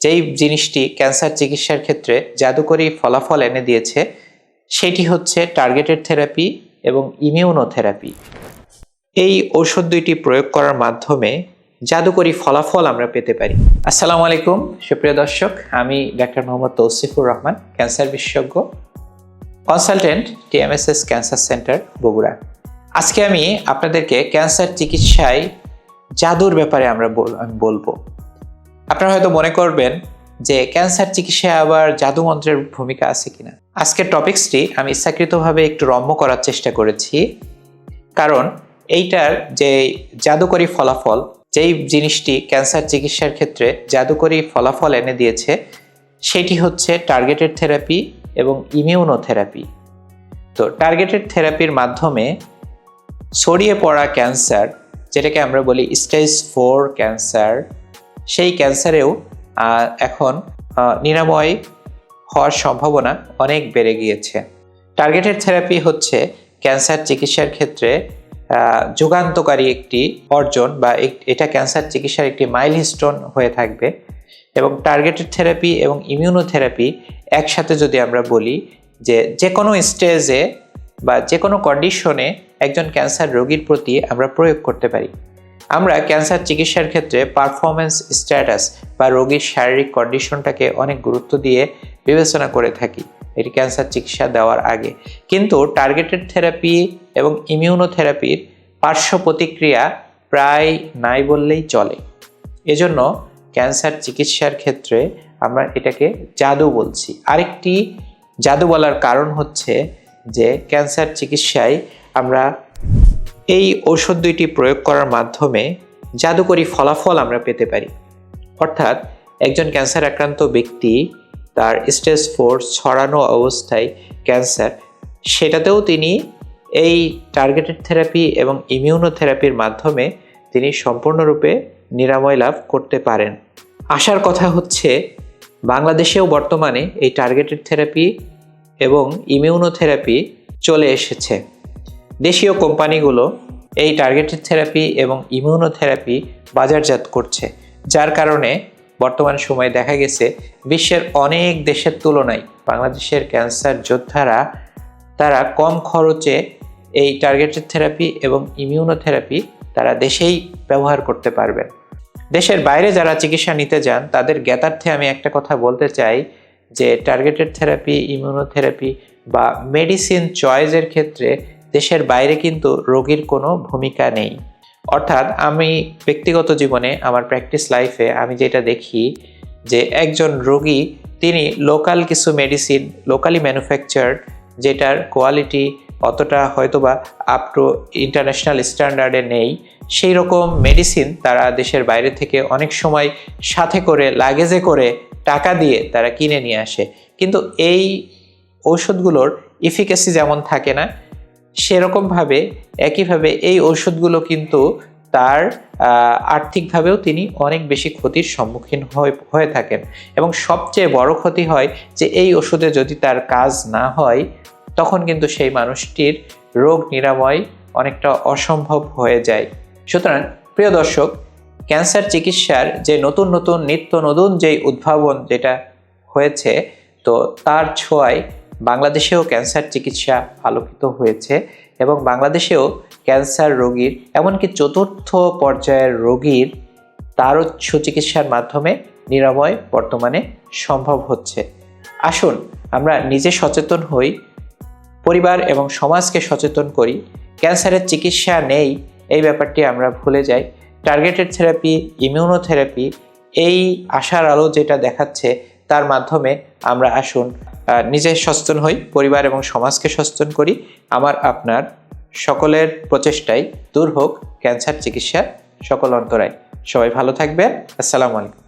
যেই জিনিসটি ক্যান্সার চিকিৎসার ক্ষেত্রে জাদুকরী ফলাফল এনে দিয়েছে, সেটি হচ্ছে টার্গেটেড থেরাপি এবং ইমিউনোথেরাপি এই ঔষধ দুইটি প্রয়োগ করার মাধ্যমে জাদুকরী ফলাফল আমরা পেতে পারি। আসসালামু আলাইকুম, সুপ্রিয় দর্শক, আমি ডাক্তার মোহাম্মদ তৌসিফুর রহমান, ক্যান্সার বিশেষজ্ঞ consultant TMSS cancer centre Bogura. আজকে আমি আপনাদেরকে ক্যান্সার চিকিৎসায় জাদুর ব্যাপারে আমরা আমি বলব। আপনারা হয়তো মনে করবেন যে ক্যান্সার চিকিৎসায় আবার জাদু মন্ত্রের ভূমিকা আছে কিনা। আজকের টপিক্সটি আমি ইচ্ছাকৃতভাবে একটু রম্য করার চেষ্টা করেছি। কারণ এইটার যে জাদুকরী ফলাফল, যেই জিনিসটি ক্যান্সার চিকিৎসার ক্ষেত্রে জাদুকরী ফলাফল এনে দিয়েছে, সেটি হচ্ছে টার্গেটেড থেরাপি এবং ইমিউনোথেরাপি তো টার্গেটেড থেরাপির মাধ্যমে ছড়িয়ে পড়া ক্যান্সার, যেটাকে আমরা বলি স্টেজ ফোর ক্যান্সার সেই ক্যান্সারেও এখন নিরাময় হওয়ার সম্ভাবনা অনেক বেড়ে গিয়েছে। টার্গেটেড থেরাপি হচ্ছে ক্যান্সার চিকিৎসার ক্ষেত্রে যুগান্তকারী একটি অর্জন বা এটা ক্যান্সার চিকিৎসার একটি মাইল মাইলস্টোন হয়ে থাকবে এবং টার্গেটেড থেরাপি এবং ইমিউনোথেরাপি একসাথে যদি আমরা বলি যে যে কোনো স্টেজে বা যে কোনো কন্ডিশনে একজন ক্যান্সার রোগীর প্রতি আমরা প্রয়োগ করতে পারি। আমরা ক্যান্সার চিকিৎসার ক্ষেত্রে পারফরমেন্স স্ট্যাটাস বা রোগীর শারীরিক কন্ডিশনটাকে অনেক গুরুত্ব দিয়ে বিবেচনা করে থাকি। এটি ক্যান্সার চিকিৎসা দেওয়ার আগে। কিন্তু টার্গেটেড থেরাপি এবং ইমিউনোথেরাপির পার্শ্ব প্রতিক্রিয়া প্রায় নাই বললেই চলে। এজন্য ক্যান্সার চিকিৎসার ক্ষেত্রে আমরা এটাকে জাদু বলছি। আরেকটি জাদু বলার কারণ হচ্ছে যে ক্যান্সার চিকিৎসায় আমরা এই ঔষধ দুইটি প্রয়োগ করার মাধ্যমে জাদুকরী ফলাফল আমরা পেতে পারি। অর্থাৎ একজন ক্যান্সার আক্রান্ত ব্যক্তি তার স্টেজ ফোর ছড়ানো অবস্থায় ক্যান্সার, সেটাতেও তিনি এই টার্গেটেড থেরাপি এবং ইমিউনোথেরাপির মাধ্যমে তিনি সম্পূর্ণরূপে নিরাময় লাভ করতে পারেন। আশার কথা হচ্ছে, বাংলাদেশেও বর্তমানে এই টার্গেটেড থেরাপি এবং ইমিউনোথেরাপি চলে এসেছে। দেশীয় কোম্পানিগুলো এই টার্গেটেড থেরাপি এবং ইমিউনোথেরাপি বাজারজাত করছে, যার কারণে বর্তমান সময়ে দেখা গেছে বিশ্বের অনেক দেশের তুলনায় বাংলাদেশের ক্যান্সার যোদ্ধারা, তারা কম খরচে এই টার্গেটেড থেরাপি এবং ইমিউনোথেরাপি তারা দেশেই ব্যবহার করতে পারবেন। দেশের বাইরে যারা চিকিৎসা নিতে যান, তাদের জ্ঞাতার্থে আমি একটা কথা বলতে চাই যে টার্গেটেড থেরাপি ইমিউনোথেরাপি বা মেডিসিন চয়েসের ক্ষেত্রে দেশের বাইরে কিন্তু রোগীর কোনো ভূমিকা নেই। অর্থাৎ আমি ব্যক্তিগত জীবনে আমার প্র্যাকটিস লাইফে আমি যেটা দেখি যে একজন রোগী, তিনি লোকাল কিছু মেডিসিন লোকালি ম্যানুফ্যাকচার্ড যেটার কোয়ালিটি অতটা হয়তোবা আপ টু ইন্টারন্যাশনাল স্ট্যান্ডার্ডে নেই, সেই রকম মেডিসিন তারা দেশের বাইরে থেকে অনেক সময় সাথে করে লাগেজে করে টাকা দিয়ে তারা কিনে নিয়ে আসে। কিন্তু এই ঔষধগুলোর ইফিকাসি যেমন থাকে না সেরকমভাবে, একইভাবে এই ওষুধগুলো কিন্তু তার আর্থিকভাবেও তিনি অনেক বেশি ক্ষতির সম্মুখীন হয়ে থাকেন। এবং সবচেয়ে বড় ক্ষতি হয় যে এই ওষুধে যদি তার কাজ না হয়, তখন কিন্তু সেই মানুষটির রোগ নিরাময় অনেকটা অসম্ভব হয়ে যায়। সুতরাং, প্রিয় দর্শক, ক্যান্সার চিকিৎসার যে নতুন নতুন, নিত্য নতুন যেই উদ্ভাবন যেটা হয়েছে, তো তার ছোঁয়ায় বাংলাদেশেও ক্যান্সার চিকিৎসা আলোকিত হয়েছে এবং বাংলাদেশেও ক্যান্সার রোগীর, এমনকি চতুর্থ পর্যায়ের রোগীর তারও সুচিকিৎসার মাধ্যমে নিরাময় বর্তমানে সম্ভব হচ্ছে। আসুন আমরা নিজে সচেতন হই, পরিবার এবং সমাজকে সচেতন করি। ক্যান্সারের চিকিৎসা নেই, এই ব্যাপারটি আমরা ভুলে যাই। টার্গেটেড থেরাপি, ইমিউনোথেরাপি, এই আশার আলো যেটা দেখাচ্ছে তার মাধ্যমে আমরা আসুন নিজে সচেতন হই, পরিবার এবং সমাজকে সচেতন করি। আমার, আপনার সকলের প্রচেষ্টায় দূর হোক, ক্যান্সার চিকিৎসা সকল অন্তরায়। সবাই ভালো থাকবেন। আসসালামু আলাইকুম।